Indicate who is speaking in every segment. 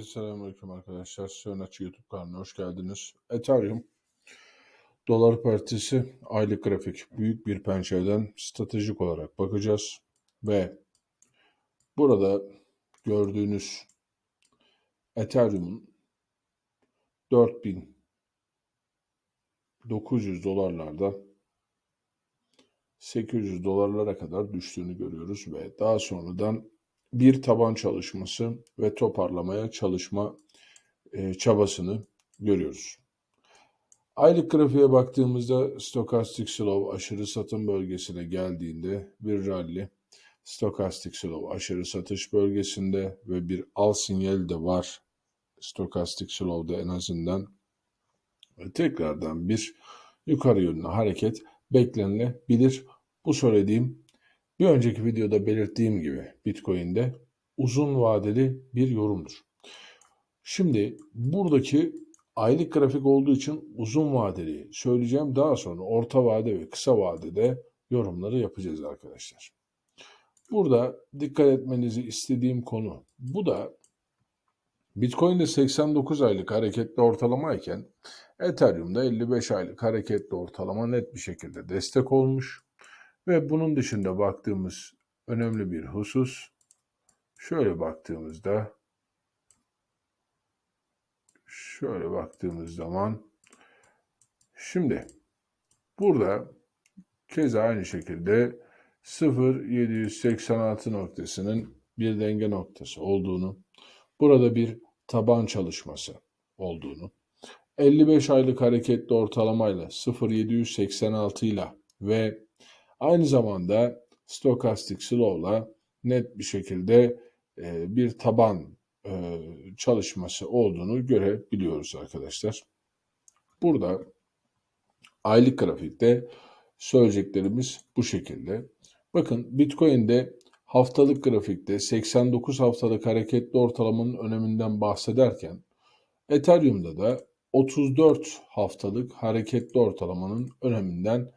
Speaker 1: Herkese selamünaleyküm arkadaşlar. Sönakçı YouTube kanalına hoş geldiniz. Ethereum Dolar Partisi aylık grafik büyük bir pencereden stratejik olarak bakacağız ve burada gördüğünüz Ethereum'un 4900 dolarlarda 800 dolarlara kadar düştüğünü görüyoruz ve daha sonradan bir taban çalışması ve toparlamaya çalışma e, çabasını görüyoruz. Aylık grafiğe baktığımızda stokastik slow aşırı satım bölgesine geldiğinde bir rally, stokastik slow aşırı satış bölgesinde ve bir al sinyali de var stokastik slow'da en azından ve tekrardan bir yukarı yönlü hareket beklenilebilir. Bu söylediğim bir önceki videoda belirttiğim gibi Bitcoin'de uzun vadeli bir yorumdur. Şimdi buradaki aylık grafik olduğu için uzun vadeli söyleyeceğim. Daha sonra orta vade ve kısa vadede yorumları yapacağız arkadaşlar. Burada dikkat etmenizi istediğim konu bu da Bitcoin'de 89 aylık hareketli ortalama iken Ethereum'da 55 aylık hareketli ortalama net bir şekilde destek olmuş. Ve bunun dışında baktığımız önemli bir husus şöyle baktığımızda şöyle baktığımız zaman şimdi burada keza aynı şekilde 0.786 noktasının bir denge noktası olduğunu, burada bir taban çalışması olduğunu, 55 aylık hareketli ortalamayla 0.786 ile ve Aynı zamanda stokastik slow'la net bir şekilde e, bir taban e, çalışması olduğunu görebiliyoruz arkadaşlar. Burada aylık grafikte söyleyeceklerimiz bu şekilde. Bakın Bitcoin'de haftalık grafikte 89 haftalık hareketli ortalamanın öneminden bahsederken Ethereum'da da 34 haftalık hareketli ortalamanın öneminden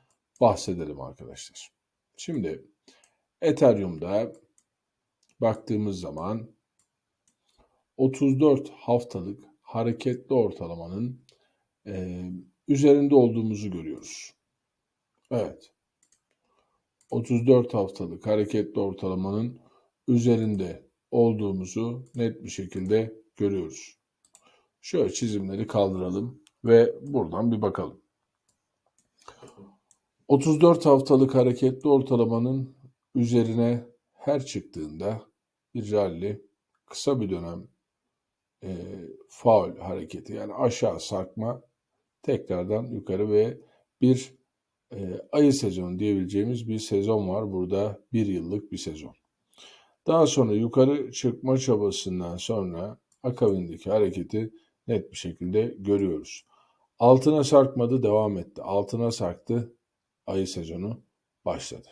Speaker 1: bahsedelim arkadaşlar. Şimdi Ethereum'da baktığımız zaman 34 haftalık hareketli ortalamanın e, üzerinde olduğumuzu görüyoruz. Evet. 34 haftalık hareketli ortalamanın üzerinde olduğumuzu net bir şekilde görüyoruz. Şöyle çizimleri kaldıralım ve buradan bir bakalım. 34 haftalık hareketli ortalamanın üzerine her çıktığında bir rally kısa bir dönem e, faul hareketi yani aşağı sarkma tekrardan yukarı ve bir e, ayı sezonu diyebileceğimiz bir sezon var burada bir yıllık bir sezon. Daha sonra yukarı çıkma çabasından sonra akabindeki hareketi net bir şekilde görüyoruz. Altına sarkmadı devam etti. Altına sarktı ayı sezonu başladı.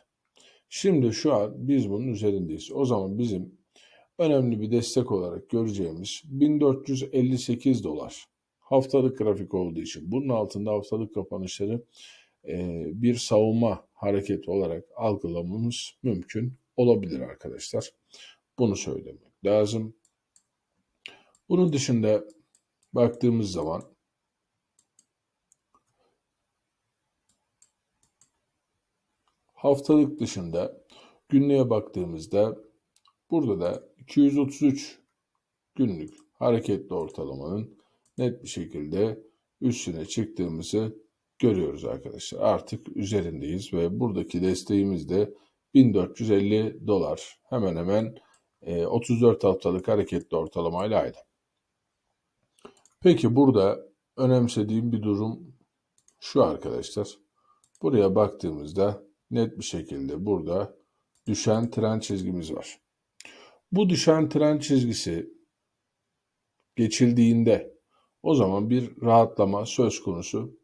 Speaker 1: Şimdi şu an biz bunun üzerindeyiz. O zaman bizim önemli bir destek olarak göreceğimiz 1458 dolar haftalık grafik olduğu için bunun altında haftalık kapanışları e, bir savunma hareketi olarak algılamamız mümkün olabilir arkadaşlar. Bunu söylemek lazım. Bunun dışında baktığımız zaman Haftalık dışında günlüğe baktığımızda burada da 233 günlük hareketli ortalamanın net bir şekilde üstüne çıktığımızı görüyoruz arkadaşlar. Artık üzerindeyiz ve buradaki desteğimiz de 1450 dolar. Hemen hemen 34 e, haftalık hareketli ortalamayla aynı. Peki burada önemsediğim bir durum şu arkadaşlar. Buraya baktığımızda net bir şekilde burada düşen tren çizgimiz var. Bu düşen tren çizgisi geçildiğinde o zaman bir rahatlama söz konusu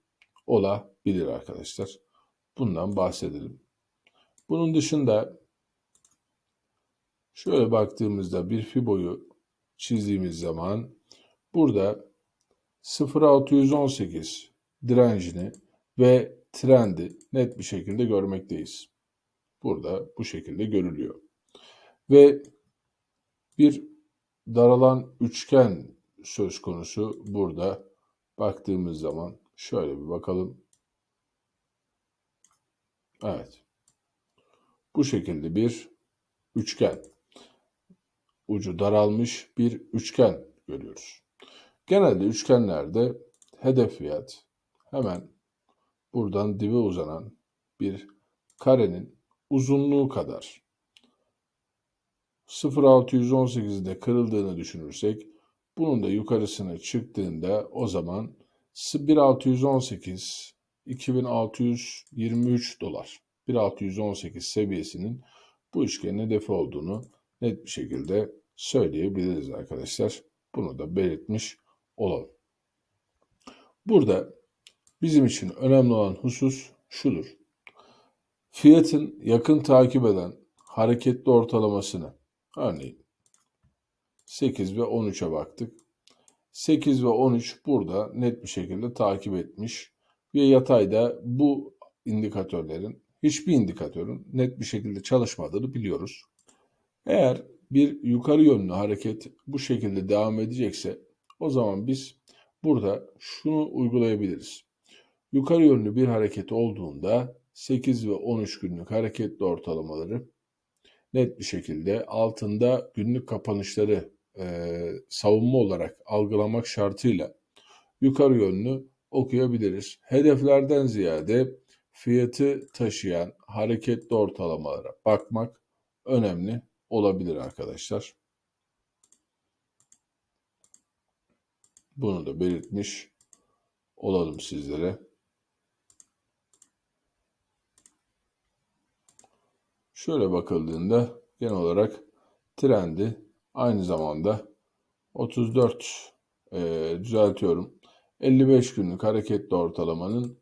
Speaker 1: olabilir arkadaşlar. Bundan bahsedelim. Bunun dışında şöyle baktığımızda bir fiboyu çizdiğimiz zaman burada 0.618 direncini ve trendi net bir şekilde görmekteyiz. Burada bu şekilde görülüyor. Ve bir daralan üçgen söz konusu burada. Baktığımız zaman şöyle bir bakalım. Evet. Bu şekilde bir üçgen. Ucu daralmış bir üçgen görüyoruz. Genelde üçgenlerde hedef fiyat hemen buradan dibe uzanan bir karenin uzunluğu kadar 0.618'de kırıldığını düşünürsek bunun da yukarısına çıktığında o zaman 1.618 2623 dolar 1.618 seviyesinin bu üçgenin hedefi olduğunu net bir şekilde söyleyebiliriz arkadaşlar. Bunu da belirtmiş olalım. Burada bizim için önemli olan husus şudur. Fiyatın yakın takip eden hareketli ortalamasını örneğin 8 ve 13'e baktık. 8 ve 13 burada net bir şekilde takip etmiş ve yatayda bu indikatörlerin hiçbir indikatörün net bir şekilde çalışmadığını biliyoruz. Eğer bir yukarı yönlü hareket bu şekilde devam edecekse o zaman biz burada şunu uygulayabiliriz. Yukarı yönlü bir hareket olduğunda 8 ve 13 günlük hareketli ortalamaları net bir şekilde altında günlük kapanışları e, savunma olarak algılamak şartıyla yukarı yönlü okuyabiliriz. Hedeflerden ziyade fiyatı taşıyan hareketli ortalamalara bakmak önemli olabilir arkadaşlar. Bunu da belirtmiş olalım sizlere. Şöyle bakıldığında genel olarak trendi aynı zamanda 34 e, düzeltiyorum 55 günlük hareketli ortalamanın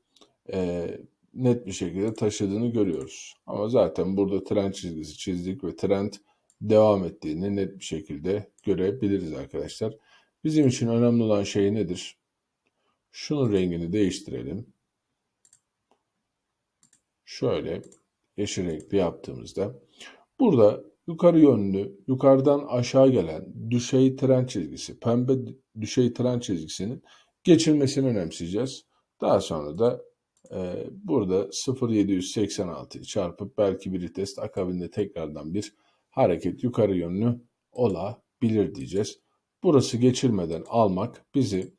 Speaker 1: e, net bir şekilde taşıdığını görüyoruz. Ama zaten burada trend çizgisi çizdik ve trend devam ettiğini net bir şekilde görebiliriz arkadaşlar. Bizim için önemli olan şey nedir? Şunun rengini değiştirelim. Şöyle yeşil renkli yaptığımızda burada yukarı yönlü, yukarıdan aşağı gelen düşey trend çizgisi, pembe düşey trend çizgisinin geçilmesini önemseyeceğiz. Daha sonra da e, burada 0.786'yı çarpıp belki bir test akabinde tekrardan bir hareket yukarı yönlü olabilir diyeceğiz. Burası geçilmeden almak bizi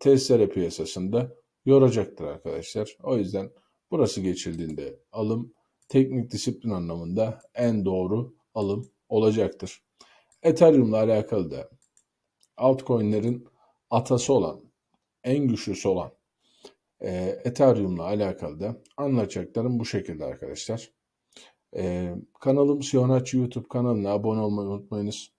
Speaker 1: testere piyasasında yoracaktır arkadaşlar. O yüzden burası geçildiğinde alım teknik disiplin anlamında en doğru alım olacaktır. Ethereum'la alakalı da altcoin'lerin atası olan, en güçlüsü olan e, Ethereum'la alakalı da anlatacaklarım bu şekilde arkadaşlar. E, kanalım Siyonaç YouTube kanalına abone olmayı unutmayınız.